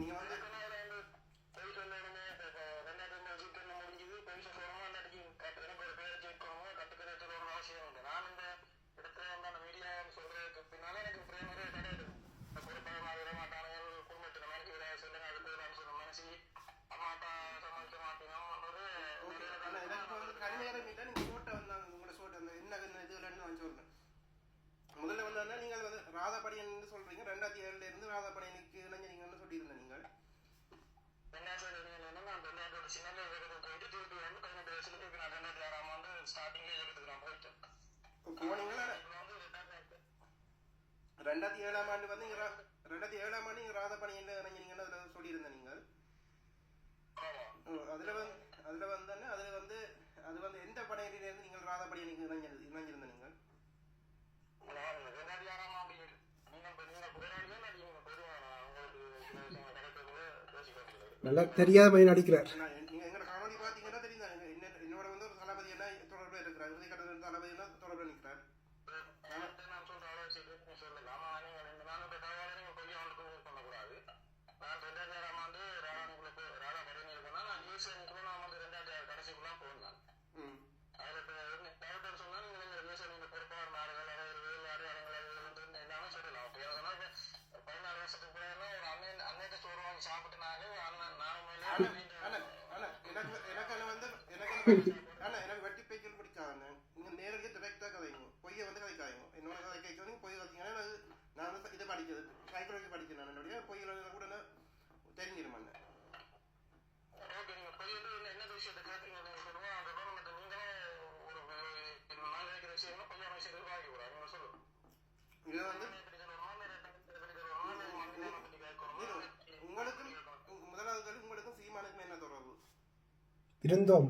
நீங்க வந்து போய் சொல்லணுமே ரெண்டாயிரத்தி சீக்கிரம் முடிஞ்சது போய் சொல்லணுமா இல்லாட்டி எனக்கு ஒரு பேர் கேட்கணுமோ கட்டுக்கதை சொல்லணும்னு அவசியம் உண்டு நான் இந்த இடத்துல வந்து அந்த மீடியா சொல்றதுக்கு பின்னால எனக்கு பிரேமரே கிடையாது பொறுப்பாக விட மாட்டானுங்க குடும்பத்துக்கு மனசு விட சொல்லுங்க அதுக்கு நான் சொல்ல மனசு அம்மா அப்பா சமாளிக்க மாட்டேங்கிறது ஓகே ஆனா எனக்கு இப்ப வந்து கன்னியாரம் மீட்டா நீங்க சோட்டை வந்தாங்க உங்களோட சோட்டை அந்த என்ன என்ன இது இல்லைன்னு நான் சொல்றேன் முதல்ல வந்தா நீங்கள் வந்து ராதாபடியன் சொல்றீங்க ரெண்டாயிரத்தி ஏழுல இருந்து ராதாபடியனுக்கு இணைஞ்சீங்கன்னு சொல்லியிருந்தேன் நீங்கள் ரெண்டாயிரத்தி என்னன்னா சின்ன போயிட்டு திருப்பி வந்து பதினெட்டு வயசுல திருப்பி நான் ரெண்டாயிரத்தி ஆறாம் ஆண்டு ஸ்டார்டிங்ல நான் போயிட்டேன் போனீங்களா? வந்து ரெண்டாயிரத்தி ஏழாம் ஆண்டு வந்து இங்க ரா- ரெண்டாயிரத்தி ஏழாம் ஆண்டு இங்க ராதாபடியன்ல இணைஞ்சீங்கன்னு அதுல சொல்லியிருந்தேன் நீங்கள். அதுல வந்து அதுல வந்தோன்னே அதுல வந்து அது வந்து எந்த படையில இருந்து நீங்கள் ராதாபடியனுக்கு இணைஞ்சது இணைஞ்சிருந்த நீங்கள்? நான் ரெண்டாயிரத்தி ஆறாம் ஆண்டு நீங்கள் இப்ப நீங்க போராடியே நான் நீங்க பொதுவாக உங்களுக்கு சில விஷயங்கள் கிடைக்கிறதுல யோசிக்கிறது நல்லா தெரியாத மாதிரி நடிக்கிறார் நான் எ- நீங்க எங்க காணொலி பாத்தீங்கன்னா தெரியும் தான். என்ன என்னோட வந்து ஒரு தளபதி என்ன தொடர்புல இருக்கிறார் இறுதி கட்டத்தில் தளபதி என்ன தொடர்புல நான் சொல்ற ஆமா நீங்க ரெண்டு நாள் இந்த தகவலை நீங்க கொஞ்சம் அவனுக்கு பண்ணக்கூடாது. நான் ரெண்டாயிரத்தி ஆறாம் ஆண்டு ராதானுக்குள்ள போ ராதா படையில இருக்கேன்னா நான் நியூஸ்ல நான் வந்து ரெண்டாயிரத்தி ஆறு கடைசிக்குள்ள ம். அதில் இப்போ டவுட் சொன்னா நீங்க இந்த நியூஸ்ல நீங்க பொறுப்பாக நாடுகள் எல்லாமே சொல்லலாம் அப்படி அதனால இப்ப பதினாலு வருஷத்துக்கு பிறகு ஒரு அண்ணன் அன்னைக்கு சோறு வாங்கி சாப்பிட்டுனாலே அண்ணன் நானும் எனக்கு எனக்கு வந்து எனக்கு வெட்டி பேய்ச்சல் பிடிக்காதுண்ணே நீங்க நேரடியாக டிரெக்டா கதைங்க பொய்யை வந்து கதைக்காதீங்க என்னோட கதை கேட்க நீங்க பொய் கதைங்கன்னா அது நான் வந்து இதை படிக்கிறது சைக்காலஜி படிக்கிறேன் நான் என்னுடைய பொய்யில கூட நான் தெரிஞ்சிருமாண்ணே ஓகே நீங்க போய் வந்து என்ன- என்ன விஷயத்தை கேட்குறீங்க நீங்க சொல்லுங்க அந்த கவர்மெண்ட் நீங்களும் ஒரு ஒரு நான் கேட்கிற விஷயம்னா பொய்யான விஷயத்தை வாங்கி விடாது நீங்க சொல்லுங்க இது வந்து சைக்காலஜி படிக்கிறேன். என்னுடைய எப்படி கூட இல்லை மனிதனை பற்றி கேட்கணுமா உங்களுக்கும் முதலாவது உங்களுக்கும் சீமானுக்கும் என்ன தொடர்பு? இருந்தோம்.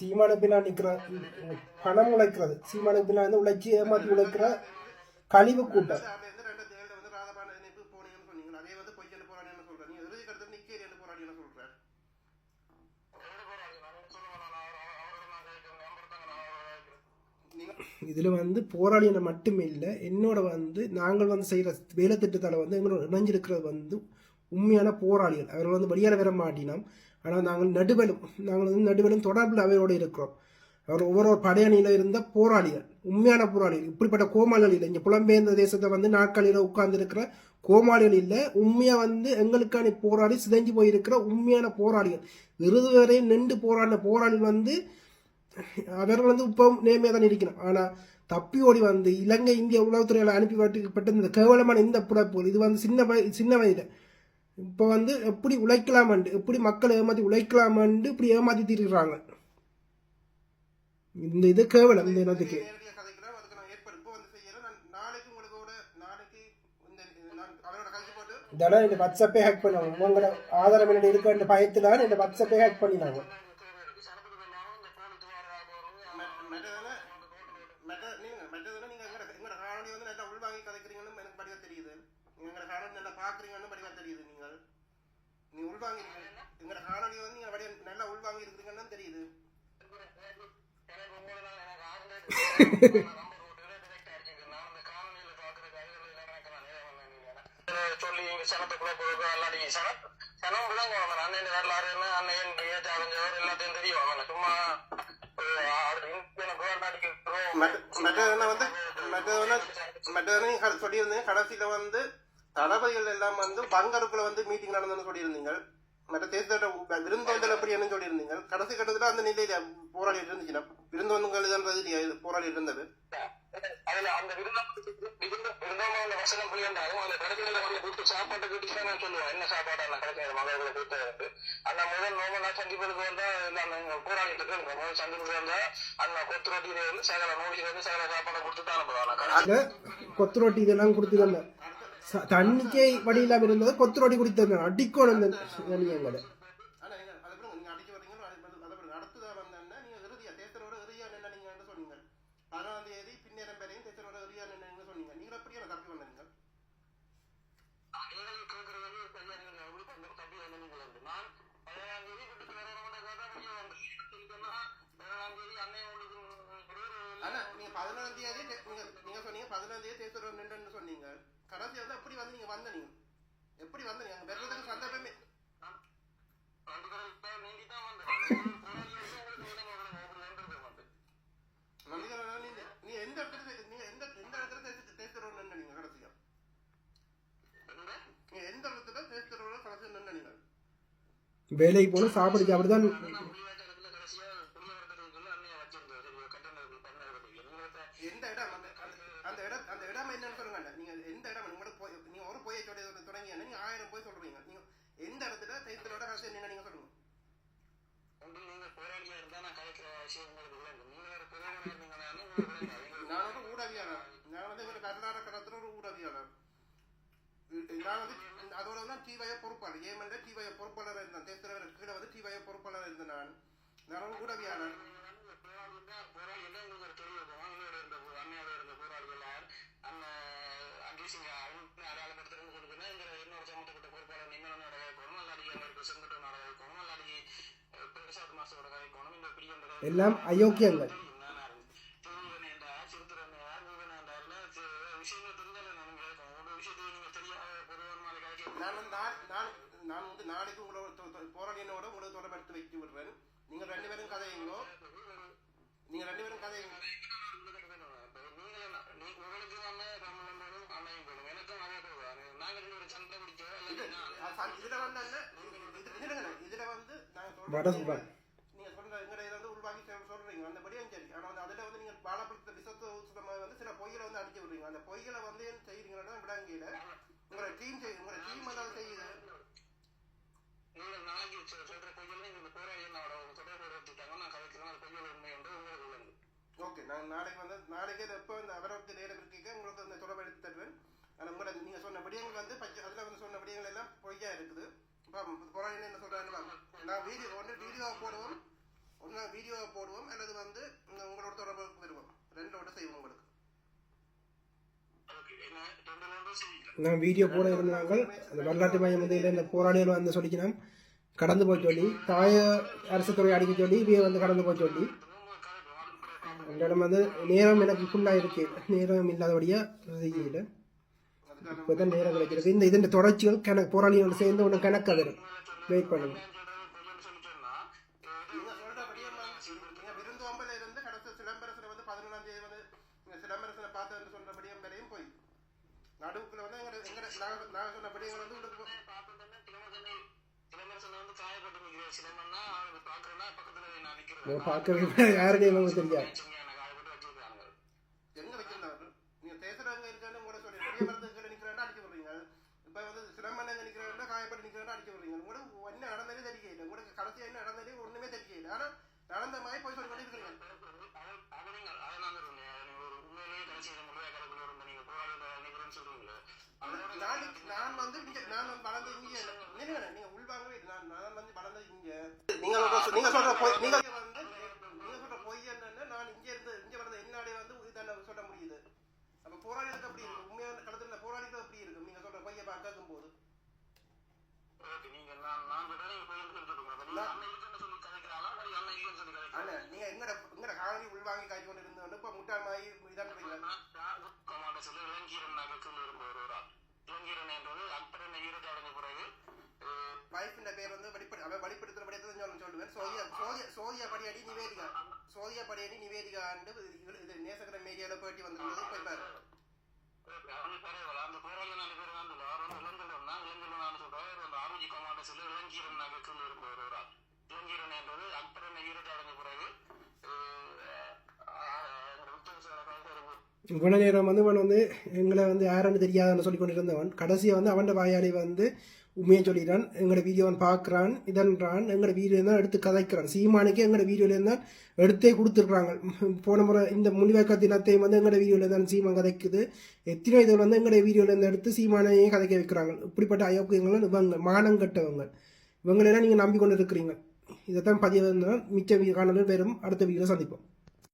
சீமான பின்னா நிற்கிற பணம் உழைக்கிறது. சீமான பின்னா வந்து உழைச்சி ஏமாத்தி உழைக்கிற கழிவு கூட்டம். இதில் வந்து போராளிகளை மட்டுமே இல்லை என்னோட வந்து நாங்கள் வந்து செய்கிற வேலை திட்டத்தால் வந்து எங்களோட இணைஞ்சிருக்கிறது வந்து உண்மையான போராளிகள். அவர்கள் வந்து வெளியால் வர மாட்டினோம். ஆனால் நாங்கள் நடுவலும் நாங்கள் வந்து நடுவலும் தொடர்பில் அவரோடு இருக்கிறோம். அவர் ஒவ்வொரு ஒரு படையணியில் இருந்த போராளிகள் உண்மையான போராளிகள் இப்படிப்பட்ட கோமாளிகள் இல்லை. இங்கே புலம்பெயர்ந்த தேசத்தை வந்து நாட்களில் உட்கார்ந்துருக்கிற கோமாளிகள் இல்லை. உண்மையாக வந்து எங்களுக்கான போராடி சிதைஞ்சு போயிருக்கிற உண்மையான போராளிகள். இறுதி வரை நின்று போராடின போராளிகள் வந்து அவர்கள் வந்து இப்போ நேமையாக தான் இருக்கணும் ஆனால் தப்பி ஓடி வந்து இலங்கை இந்திய உளவுத்துறையால் அனுப்பி பட்டு இந்த கேவலமான இந்த புறப்போல் இது வந்து சின்ன வய சின்ன வயதில் இப்போ வந்து எப்படி உழைக்கலாமண்டு எப்படி மக்களை ஏமாற்றி உழைக்கலாமண்டு இப்படி ஏமாற்றி தீர்க்கிறாங்க இந்த இது கேவலம் இந்த இனத்துக்கு. இந்த இதெல்லாம் இந்த வாட்ஸ்அப்பே ஹேக் பண்ணுவாங்க உங்களோட ஆதாரம் என்ன இருக்க பயத்தில் இந்த வாட்ஸ்அப்பே ஹேக் பண்ணினாங்க சனத்துக்கு இல்லாமல் இந்த போலி துவாரா மற்றதானே மற்ற நீங்க மற்றதானே நீங்க எங்கட எங்கட காணொலி வந்து நல்லா உள்வாங்கி கதைக்கிறீங்கன்னு எனக்கு படிவா தெரியுது காணொலி நல்லா பாக்குறீங்கன்னு படிவா தெரியுது நீங்கள். நீ உள்வாங்கி எங்கட காணொலி வந்து நீங்க வடிவ நல்லா உள்வாங்கி இருக்கிறீங்கன்னு தெரியுது சொல்லி சனத்துக்குள்ளே போகிறது அல்லாடி சனம் சனம் விளங்க வந்தேன் அண்ணன் வரலாறு என்ன அண்ணன் ஏற்ற அறிஞ்சவர் எல்லாத்தையும் தெரியும். அவனை சும்மா மற்றதுனா வந்து மற்றதுனா நீங்க கட- சொல்லியிருந்தீங்க. கடைசியில வந்து தளபதிகள் எல்லாம் வந்து பங்கருக்குள்ள வந்து மீட்டிங் நடந்ததுன்னு சொல்லியிருந்தீங்க. மற்ற தேர்தல விருந்தோந்தல் எப்படி என்ன சொல்லியிருந்தீங்க. கடைசி கட்டத்துல அந்த நிலையில போராடி இருந்துச்சுன்னா விருந்தோந்தல்ன்றது போராடி இருந்தது. அதுல அந்த விருந்தம் விருந்தம் விருந்தமான வசனம் புரியாண்டாலும் அந்த கடைசியில வந்து கூப்பிட்டு சாப்பாட்டை கிட்ட நான் சொல்லுவேன். என்ன சாப்பாடு அந்த கடைசியில மகளை கூப்பிட்டு அந்த முதல் நோம்பு நான் சந்திப்பதுக்கு வந்தா அந்த போராடிட்டு இருக்கு முதல் சந்திப்புக்கு வந்தா அந்த கொத்து இருந்து சகல நோடியில இருந்து சகல சாப்பாடை கொடுத்து தான் அனுப்புவாங்க கொத்து ரொட்டி இதெல்லாம் கொடுத்துக்கல தண்ணிக்கே வழி இல்லாமல் இருந்தது. கொத்து ரொட்டி கொடுத்தாங்க அடிக்கணும் இந்த எங்களை ஆனா எங்க அதை பிறகு நீங்க அடிச்சு வர்றீங்களோ அதை பிறகு- அதை பிறகு அடுத்ததா வந்தேன்னா நீங்க இறுதியா தேர்தலோட இறுதியா நின்று நீங்க சொன்னீங்க பதினாறாம் தேதி பின்னேரம் வரையும் தேர்தலோட இறுதியா நின்று சொன்னீங்க நீங்க அப்படியே தப்பி வந்தீங்க நீங்கள் கேட்கறது வந்து சரியா நீங்க உங்களுக்கு அந்த தம்பி வந்து நீங்க வந்து நான் பதினாறாம் தேதி வீட்டுக்கு வரணும் கேட்டா நீங்க வந்து சொன்னா பதினாம் தேதி தேர்தல் நின்றுன்னு சொன்னீங்க கடைசி வந்து அப்படி வந்து நீங்க வந்த நீங்க எப்படி வந்த நீங்க அங்க வர்றதுக்கு சந்தர்ப்பமே அதுக்கு நீண்டி தான் வந்தேன் போராடி வந்து உங்களுக்கு உடனே உடனே வந்து நந்திகரன் நீங்க நீ எந்த இடத்துல தே- நீங்க எந்த எந்த இடத்துல தேர்தல் தேர்தல் நின்று நீங்க கடைசியா எங்க எந்த இடத்துல தேர்தல் கடைசி நின்று நீங்க வேலைக்கு போகணும் சாப்பிடுச்சு அப்படிதான் கடைசியா புலிவரத்துக்குள்ள அன்னைய வச்சிருந்தேன் சரி கட்டணங்கள் பண்ணதுக்கு எந்த இடம் அந்த அந்த- இடம் அந்த இடம் என்னன்னு சொல்லுங்க நீங்க எந்த இடம் உங்களோட போய் நீங்க ஒரு போய் தொடங்கி நீங்க ஆயிரம் போய் சொல்றீங்க நீங்க எந்த இடத்துல தேர்தலோட கடைசி நின்று நீங்க சொல்லுங்க. இருந்தா நான் கலைக்கிற விஷயம் உங்களுக்கு நீங்க வேற இருந்தீங்கன்னா நான் வந்து ஊடகவியாளர் நான் வந்து ஒரு வரலாறு ஒரு ஊடகவியாளர் நான் வந்து அதோட வந்து டிவைய பொறுப்பாளர். ஏமன்ல டிவைய பொறுப்பாளர் இருந்தேன். தேர்தல் கீழே வந்து டிவைய பொறுப்பாளர் இருந்தேன் நான். நான் ஒரு ஊடகவியாளர் போராளி எல்லாம் உங்களுக்கு ஒரு தெரிய இருக்கும் அவங்களோட இருந்த அண்மையோட இருந்த போராளிகள் யார் அந்த அங்கேசிங்க அடையாளப்படுத்துறது கொடுக்குன்னா இந்த இன்னொரு சம்பந்தப்பட்ட பொறுப்பாளர் நிம்மலனோட வைக்கணும் அல்லாடி அவருக்கு செங்கட்டனோட வைக்கணும் அல்லாடி பிரசாத் மாஸ்டரோட வைக்கணும் இந்த பிரியன்ற எல்லாம் அயோக்கியங்கள் நான் வந்து நான் நான் நான் வந்து நாளைக்கு உங்களோட தொ- தொ- போராளியனோட உங்களுக்கு தொடர்பு எடுத்து வைத்து விடுறேன் நீங்க ரெண்டு பேரும் கதையுங்களோ நீங்க ரெண்டு பேரும் கதையுங்க இது அது ச- இதுல வந்து என்ன இது- இதுல இதுல வந்து நாங்க சொல்றது வட சுடான். நீங்க சொல்ற எங்கட இதை வந்து உள்வாங்கி சொல்- சொல்றீங்க அந்தபடியும் சரி ஆனா வந்து அதுல வந்து நீங்க பாலப்படுத்த விசத்து சுத்தமா வந்து சில பொய்களை வந்து அடிச்சு விடுறீங்க அந்த பொய்களை வந்து செய்யறீங்கன்னா விடாங்கல உங்களோட டீம் செய்யுது உங்களோட டீம் வந்து அதை செய்யுது. நீங்கள் நாளைக்கு சொல்ற இந்த போராளி என்னோட தொடர்பு எடுத்துட்டாங்க நான் கதைக்கிறேன் அது பொய்யல் உண்மை என்று உங்களுக்கு ஓகே நான் நாளைக்கு வந்து நாளைக்கே எப்போ இந்த அவருக்கு நேரம் இருக்கீங்க உங்களுக்கு அந்த தொடர்பு எடுத்து தருவேன். ஆனால் உங்களோட நீங்கள் சொன்ன விடயங்கள் வந்து பச்சை அதில் வந்து சொன்ன விடயங்கள் எல்லாம் பொய்யா இருக்குது. இப்போ என்ன சொல்கிறாங்க நான் வீடியோ ஒன்று வீடியோவை போடுவோம். ஒன்று வீடியோவை போடுவோம் அல்லது வந்து உங்க- உங்களோட தொடர்பு வருவோம். நான் வீடியோ போட இருந்தாங்க அந்த வரலாற்று மையம் வந்து இந்த போராளிகள் வந்து சொல்லிக்கணும் கடந்து போய் சொல்லி தாய அரசு துறை அடிக்க சொல்லி இவையை வந்து கடந்து போய் சொல்லி. அந்த இடம் வந்து நேரம் எனக்கு ஃபுல்லாக இருக்கு. நேரம் இல்லாதபடியாக செய்யல. இப்போ தான் நேரம் கிடைக்கிறது. இந்த இதன் தொடர்ச்சிகள் கணக்கு போராளிகள் சேர்ந்து ஒன்று கணக்கு அதில் வெயிட் பண்ணுங்கள் நடுவுக்குள்ள வந்து எங்க எங்க நாங்க நாங்க சொன்ன விடயங்கள் வந்து உங்களுக்கு போ- பார்க்கவே யாருடைய நமக்கு தெரியாது எங்க வைக்கிறாங்க நீங்க பேசுறவங்க இருக்கான்னு கூட சொல்லி பெரிய மரத்துக்கு நிக்கிறேன்னா அடிக்க விடுறீங்க இப்ப வந்து சிலம்பன் எங்க நிக்கிறேன்னா காயப்பட்டு நிக்கிறேன்னா அடிக்க விடுறீங்க உங்களுக்கு என்ன நடந்தாலே தெரியல உங்களுக்கு கடைசியா என்ன நடந்தாலே ஒண்ணுமே தெரியல ஆனா நடந்த மாதிரி போய் சொல்லி கொண்டிருக்கிறீங்க நாளைக்கு நான் வந்து இங்க நான் வந்து வளர்ந்து இங்க இல்ல நீங்க உள்வாங்கவே இல்லை. நான் நான் வந்து வளர்ந்தது இங்க நீங்க சொல்ற- நீங்க சொல்ற பொய் நீங்க வந்து நீங்க சொல்ற பொய் என்னன்னா நான் இங்க இருந்து இங்க வளர்ந்த என்னாலே வந்து இதான சொல்ல முடியுது அப்ப போராளிகளுக்கு அப்படி இருக்கு உண்மையான கடத்துல போராளிகளுக்கு அப்படி இருக்கு நீங்க சொல்ற பொய்யை பார்க்கும் போது நீங்க எங்கட எங்கட காணொலி உள்வாங்கி காய்ச்சி கொண்டு இருந்தோன்னு இப்ப முட்டாள் மாதிரி இதான் இருக்கீங்க வைஃபின் பேர் வந்து வெளிப்படு அவன் வெளிப்படுத்துற படியத்தை சொல்லு சொல்லுவேன்? சோதியா சோதியா சோதியா படியாடி நிவேதிகா. சோதியா படியாடி நிவேதிகா ஆண்டு இது நேசகர மேரியால போயிட்டு வந்திருந்தது. போய் பாரு. அந்த நாலு பேர் வந்து நகரத்தில் இருப்பவர் என்பது அப்புறம் ஈரோட்டு அடைஞ்ச பிறகு இவ்வளோ நேரம் வந்து இவன் வந்து எங்களை வந்து யாருன்னு தெரியாதுன்னு சொல்லி கொண்டு இருந்தவன் கடைசியை வந்து அவன் வாயாடி வந்து உண்மையை சொல்லிடுறான் எங்களோட வீடியோவன் பார்க்குறான் இதன்றான் எங்களோட வீடியோ தான் எடுத்து கதைக்கிறான். சீமானுக்கு எங்களோட வீடியோவில் தான் எடுத்தே கொடுத்துருக்குறாங்க போன முறை இந்த முனிவேக்க தினத்தையும் வந்து எங்களோட வீடியோவில் தான் சீமான் கதைக்குது. எத்தனை இதில் வந்து எங்களோட வீடியோவில் எடுத்து சீமானையே கதைக்க வைக்கிறாங்க. இப்படிப்பட்ட அயோக்கியங்களும் இவங்க மானம் கட்டவங்க. இவங்களெல்லாம் நீங்கள் நம்பிக்கொண்டு இருக்கிறீங்க. இதைத்தான் பதிவு மிச்ச காணொலி வெறும் அடுத்த வீடியோ சந்திப்போம்.